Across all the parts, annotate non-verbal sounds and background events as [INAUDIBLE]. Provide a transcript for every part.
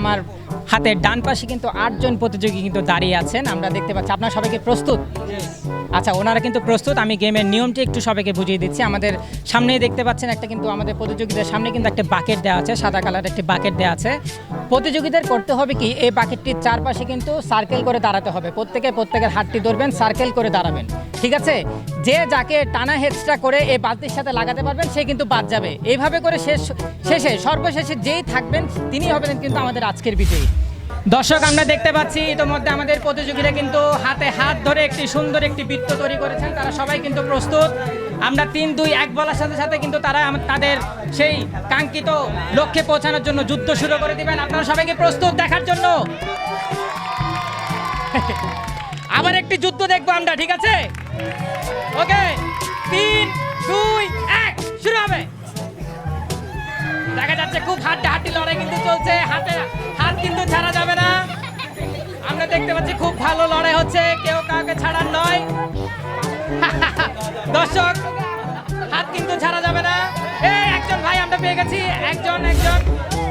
আমার হাতের ডান পাশে কিন্তু আটজন প্রতিযোগী কিন্তু দাঁড়িয়ে আছেন। আমরা দেখতে পাচ্ছি, আপনার সবাইকে প্রস্তুত? আচ্ছা ওনারা কিন্তু প্রস্তুত। আমি গেমের নিয়মটি একটু সবাইকে বুঝিয়ে দিচ্ছি। আমাদের সামনেই দেখতে পাচ্ছেন একটা কিন্তু আমাদের প্রতিযোগীদের সামনে কিন্তু একটা বাকেট দেওয়া আছে, সাদা কালার একটি বাকেট দেওয়া আছে। প্রতিযোগীদের করতে হবে কি? এই বাকেটটির চারপাশে কিন্তু সার্কেল করে দাঁড়াতে হবে। প্রত্যেকে প্রত্যেকের হাতটি ধরবেন সার্কেল করে দাঁড়াবেন। ঠিক আছে? যে যাকে টানা হেডসটা করে এই বালতির সাথে লাগাতে পারবেন, সে কিন্তু বাদ যাবে। এইভাবে করে শেষ, শেষে, সর্বশেষে যেই থাকবেন তিনি হবেন কিন্তু আমাদের আজকের বিজয়ী। দর্শক, আমরা দেখতে পাচ্ছি ইতোমধ্যে আমাদের প্রতিযোগীরা কিন্তু হাতে হাত ধরে একটি সুন্দর একটি বৃত্ত তৈরি করেছেন। তারা সবাই কিন্তু প্রস্তুত। আমরা তিন, দুই, এক বলার সাথে সাথে কিন্তু তারা তাদের সেই কাঙ্ক্ষিত লক্ষ্যে পৌঁছানোর জন্য যুদ্ধ শুরু করে দিবেন। আপনারা সবাইকে প্রস্তুত দেখার জন্য। আবার একটি যুদ্ধ দেখব আমরা, ঠিক আছে? ওকে, তিন, দুই, এক, শুরু হবে। দেখা যাচ্ছে খুব হাড্ডা হাড্ডি লড়াই কিন্তু চলছে হাতে। কিন্তু ছাড়া যাবে না। আমরা দেখতে পাচ্ছি খুব ভালো লড়াই হচ্ছে, কেউ কাউকে ছাড়ার নয়। [LAUGHS] দর্শক, হাত কিন্তু ছাড়া যাবে না। এই, একজন ভাই আমরা পেয়ে গেছি। একজন একজন,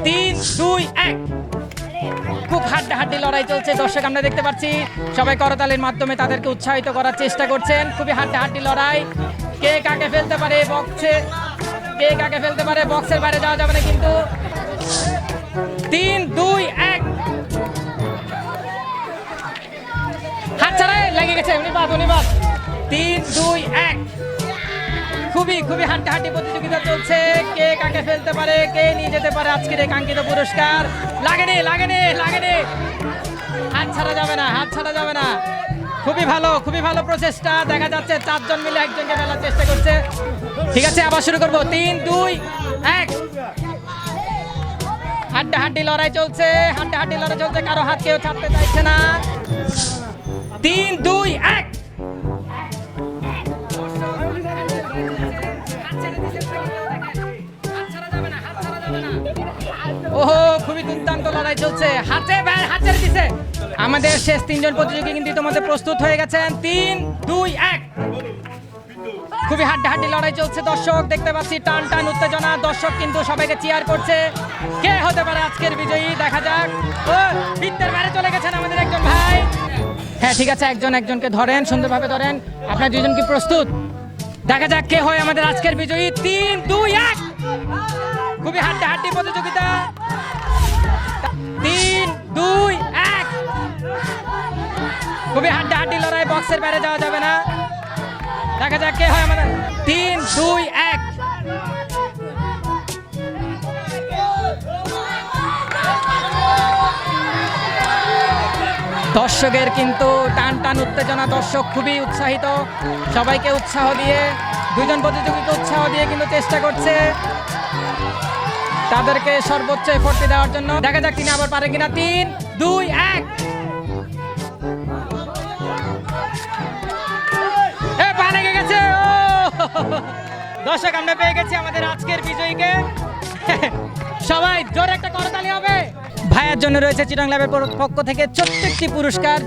তিন, দুই, এক। খুব হাড্ডা হাড্ডি লড়াই চলছে। দর্শক, আমরা দেখতে পাচ্ছি সবাই করতালের মাধ্যমে তাদেরকে উৎসাহিত করার চেষ্টা করছেন। খুবই হাড্ডা হাড্ডি লড়াই। কে কাকে ফেলতে পারে বক্সে, কে কাকে ফেলতে পারে বক্সের বাইরে যাওয়া যাবে না কিন্তু। তিন, দুই, এক। হাত ছাড়াই লেগে গেছে, উনি বাদ উনি বাদ। তিন, দুই, এক। খুবই খুবই হাড্ডা হাড্ডি প্রতিযোগিতা চলছে। কে কাকে ফেলতে পারে, কে নিয়ে যেতে পারে আজকের এই কাঙ্ক্ষিত পুরস্কার? লাগেনি লাগেনি লাগেনি। হাত ছাড়া যাবে না, হাত ছাড়া যাবে না। খুবই ভালো খুবই ভালো প্রচেষ্টা। দেখা যাচ্ছে চারজন মিলে একজনকে ফেলার চেষ্টা করছে। ঠিক আছে, আবার শুরু করব। তিন, দুই, এক। হাড্ডা হাড্ডি লড়াই চলছে হাড্ডা হাড্ডি লড়াই চলছে, কারও হাত কেউ ছাড়তে চাইছে না। তিন, দুই, এক! ওহো, খুবই দুর্দান্ত লড়াই চলছে। হাতে ব্যাট হাতে দিছে আমাদের শেষ তিনজন প্রতিযোগী কিন্তু তোমাদের প্রস্তুত হয়ে গেছেন। তিন, দুই, এক! খুবই হাড্ডা হাড্ডি লড়াই চলছে, দর্শক, দেখতে পাচ্ছি টান টান উত্তেজনা। দর্শক কিন্তু সবাইকে চেয়ার করছে। কে হতে পারে আজকের বিজয়ী? দেখা যাক। ও, বৃত্তের বাইরে চলে গেছেন আমাদের একজন ভাই। হ্যাঁ ঠিক আছে, একজন একজনকে ধরেন, সুন্দরভাবে ধরেন। আপনার দুজন কি প্রস্তুত? দেখা যাক কে হয় আমাদের আজকের বিজয়ী। তিন, দুই, এক! খুবই হাড্ডা হাড্ডি প্রতিযোগিতা। তিন, দুই, এক! খুবই হাড্ডা হাড্ডি লড়াই বক্সের বাইরে যাওয়া যাবে না। দেখা যাক কে হয় আমাদের। তিন, দুই, এক। দর্শকের কিন্তু টান টান উত্তেজনা, দর্শক খুবই উৎসাহিত। সবাইকে উৎসাহ দিয়ে দুজন প্রতিযোগীকে উৎসাহ দিয়ে কিন্তু চেষ্টা করছে। তাদেরকে সর্বোচ্চ এফোর্টটি দেওয়ার জন্য। দেখা যাক তিনি আবার পারে কিনা। তিন, দুই, এক। দর্শক, আমরা পেয়ে গেছি আমাদের আজকের বিজয়ীকে। সবাই জোরে একটা করতালি হবে। ভাইয়ের জন্য রয়েছে চিরাং ল্যাবের পক্ষ থেকে চতুর্থটি পুরস্কার।